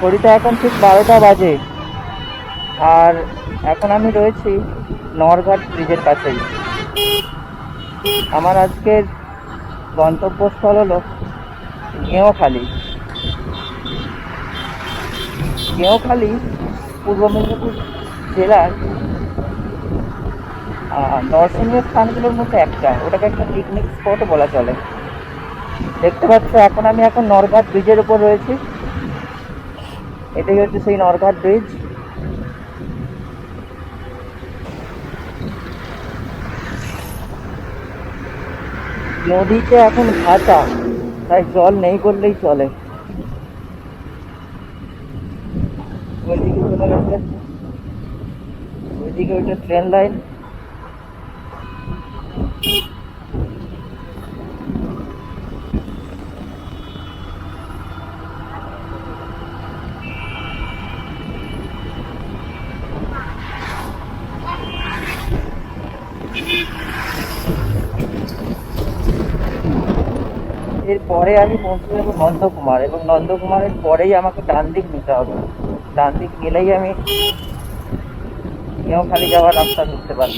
ঘড়িতে এখন ঠিক বারোটা বাজে। আর এখন আমি রয়েছি নরঘাট ব্রিজের কাছেই। আমার আজকের গন্তব্যস্থল হলো গেঁওখালি। গেঁওখালি পূর্ব মেদিনীপুর জেলার দর্শনীয় স্থানগুলোর মধ্যে একটা। ওটাকে একটা পিকনিক স্পটও বলা চলে। দেখতে পাচ্ছ, এখন আমি এখন নরঘাট ব্রিজের উপর রয়েছি। এটাই হচ্ছে সেই নরঘাট ব্রিজ নদীতে এখন ভাটা, তাই জল নেই করলেই চলে। ওইদিকে চলে ওইটা ট্রেন লাইন এরপরে আমি পৌঁছে যাব নন্দকুমার এবং নন্দকুমারের পরেই আমাকে ডান দিক নিতে হবে। ডান দিক গেলেই আমি খালি যাওয়ার রাস্তা ধরতে পারব।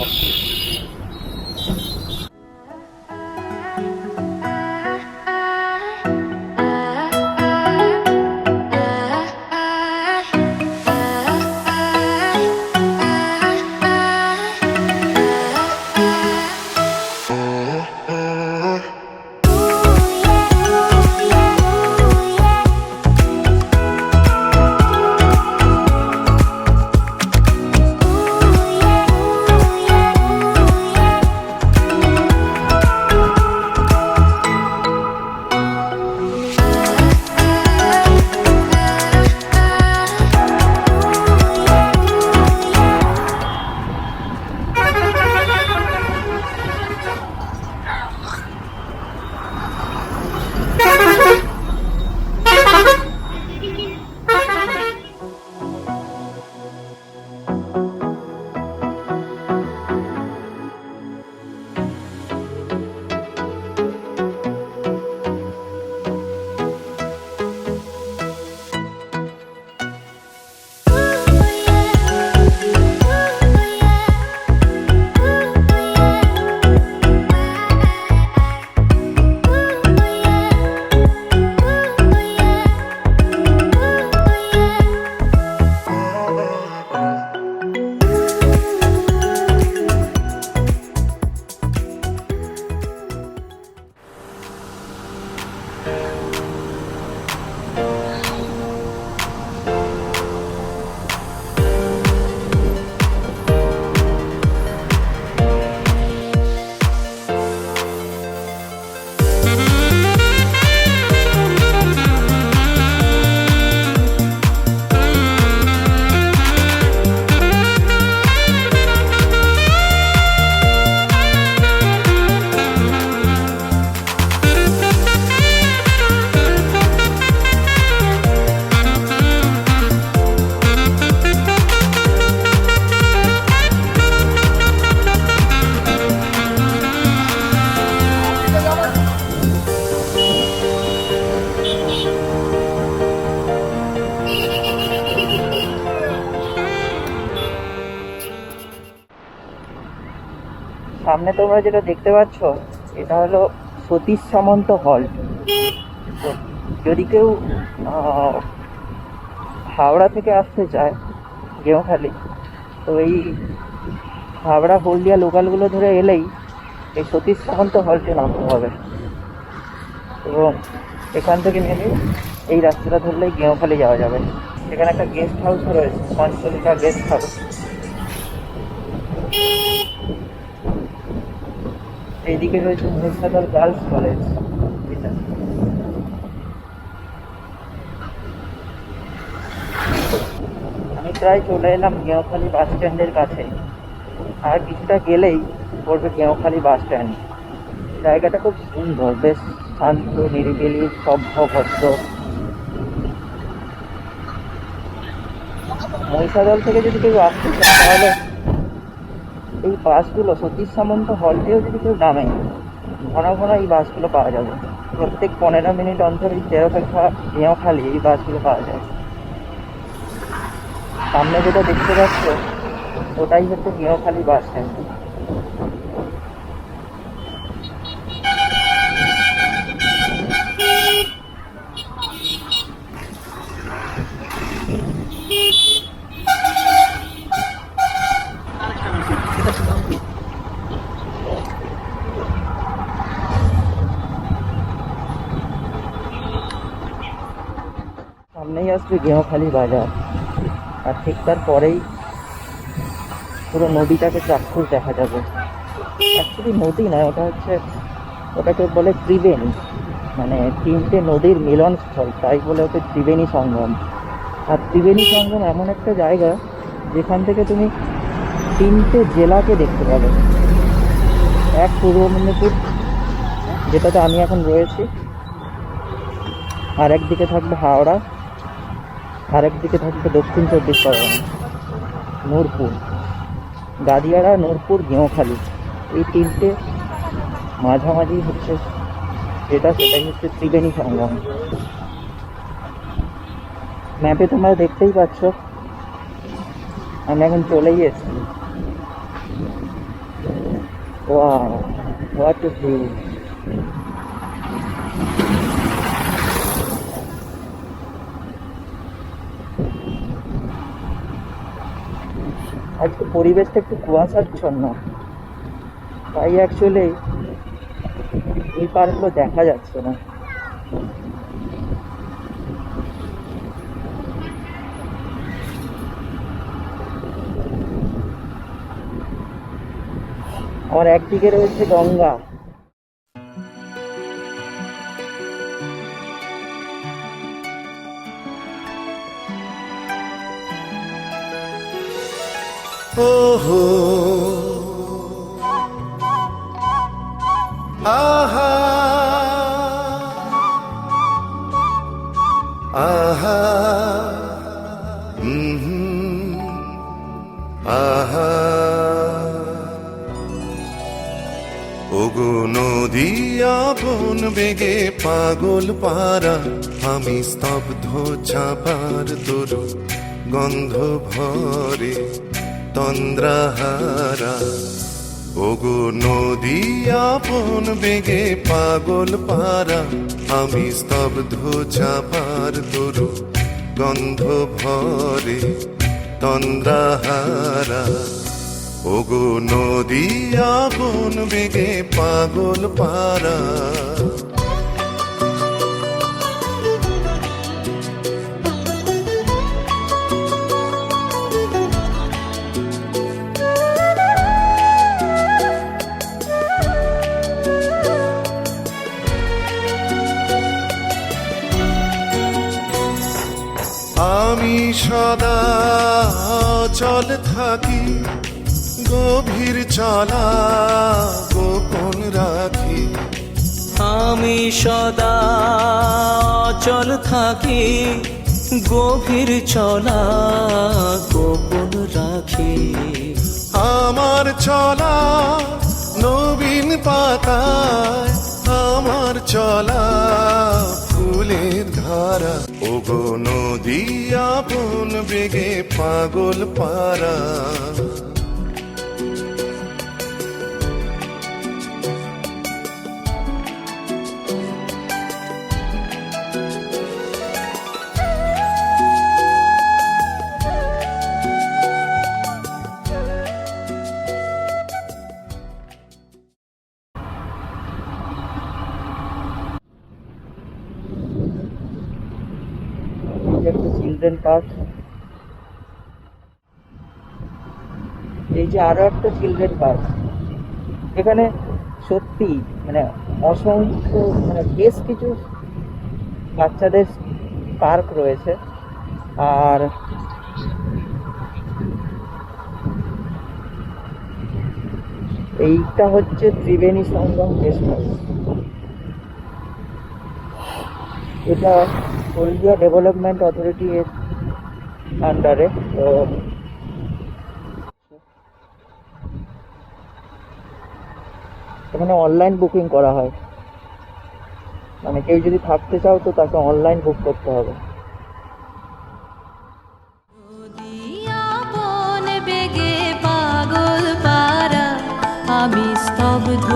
সামনে তোমরা যেটা দেখতে পাচ্ছ, এটা হলো সতীশ সামন্ত হল। যদি কেউ হাওড়া থেকে আসতে চায় গেঁওখালি তো এই হাওড়া, হলদিয়া লোকালগুলো ধরে এলেই এই সতীশ সামন্ত হলটি নামতে হবে। এবং এখান থেকে নেমে এই রাস্তাটা ধরলেই গেঁওখালি যাওয়া যাবে। এখানে একটা গেস্ট হাউসও রয়েছে পঞ্চলিকা গেস্ট হাউস এইদিকে রয়েছে মহিষাদল গার্লস কলেজ। আমি প্রায় চলে এলাম গেঁওখালি বাস স্ট্যান্ডের কাছে। আর কিছুটা গেলেই পড়বে গেঁওখালি বাস স্ট্যান্ড। জায়গাটা খুব সুন্দর, বেশ শান্ত, নিরিবিলি, সভ্য, ভদ্র। মহিষাদল থেকে যদি কেউ আসতে চায় তাহলে এই বাসগুলো সতীশ সামন্ত হলটেও যদি কেউ নামে, ঘন ঘন এই বাসগুলো পাওয়া যাবে। প্রত্যেক পনেরো মিনিট অন্তর এই তেরোপেক্ষা খালি এই বাসগুলো পাওয়া যায়। সামনে যেটা দেখতে পাচ্ছ, ওটাই হচ্ছে গৃহখালী বাস স্ট্যান্ড আসবে গৃহখালী বাজার। আর ঠিক তার পরেই পুরো নদীটাকে চাক্ষুষ দেখা যাবে। অ্যাকচুয়ালি নদী নয়, ওটা হচ্ছে, ওটাকে বলে ত্রিবেণী। মানে তিনটে নদীর মিলনস্থল, তাই বলে ওকে ত্রিবেণী সঙ্গম। আর ত্রিবেণী সঙ্গম এমন একটা জায়গা যেখান থেকে তুমি তিনটে জেলাকে দেখতে পাবে। এক পূর্ব মেদিনীপুর, যেটাতে আমি এখন রয়েছি, আর একদিকে থাকবে হাওড়া আর একদিকে থাকবে দক্ষিণ চব্বিশ পরগনা, নূরপুর। গাদিয়াড়া নূরপুর, গেঁওখালি। এই তিনটে মাঝামাঝি হচ্ছে যেটা, সেটাই হচ্ছে ত্রিবেণী সঙ্গম ম্যাপে তোমরা দেখতেই পাচ্ছ আমি এখন চলেই এসেছি। ওয়াও হোয়াট টু ভিউ আজকে পরিবেশটা একটু কুয়াশাচ্ছন্ন। তাই অ্যাকচুয়ালি এই পার্কগুলো দেখা যাচ্ছে না। আমার একদিকে রয়েছে গঙ্গা। ওহো। আহা। আহা। আহা। ওগো নদী আপন বেগে পাগল পারা আমি স্তব্ধ চাপার তরু গন্ধ ভরে তন্দ্রাহারা। ওগো নদী আপন বেগে পাগল পারা। আমি স্তব্ধ চাপার তরু গন্ধ ভরে তন্দ্রাহারা। ওগো নদী আগুন বেগে পাগল পারা। সদা চল থাকি গভীর চলা গোপন রাখি। আমি সদা চল থাকি গভীর চলা গোপন রাখি। আমার চলা নবীন পাতায় আমার চলা ফুলের ধারা। ওগো নদী আপন বেগে পাগল পারা চিলড্রেন পার্ক এই যে আরও একটা চিলড্রেন পার্ক এখানে সত্যি মানে অসংখ্য মানে বেশ কিছু বাচ্চাদের পার্ক রয়েছে। আর এইটা হচ্ছে ত্রিবেণী সঙ্গম গেস্ট হাউস এটা হলদিয়া ডেভেলপমেন্ট অথরিটি এর আন্ডারে তো এখানে অনলাইন বুকিং করা হয়। মানে কেউ যদি থাকতে চাও তো তাকে অনলাইন বুক করতে হবে। আমি স্তব্ধ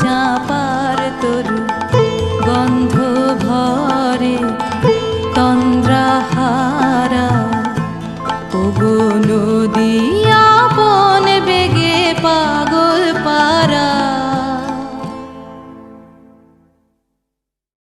চাপার তরু গন্ধ ভরে তন্দ্রাহারা ওগো নদিয়া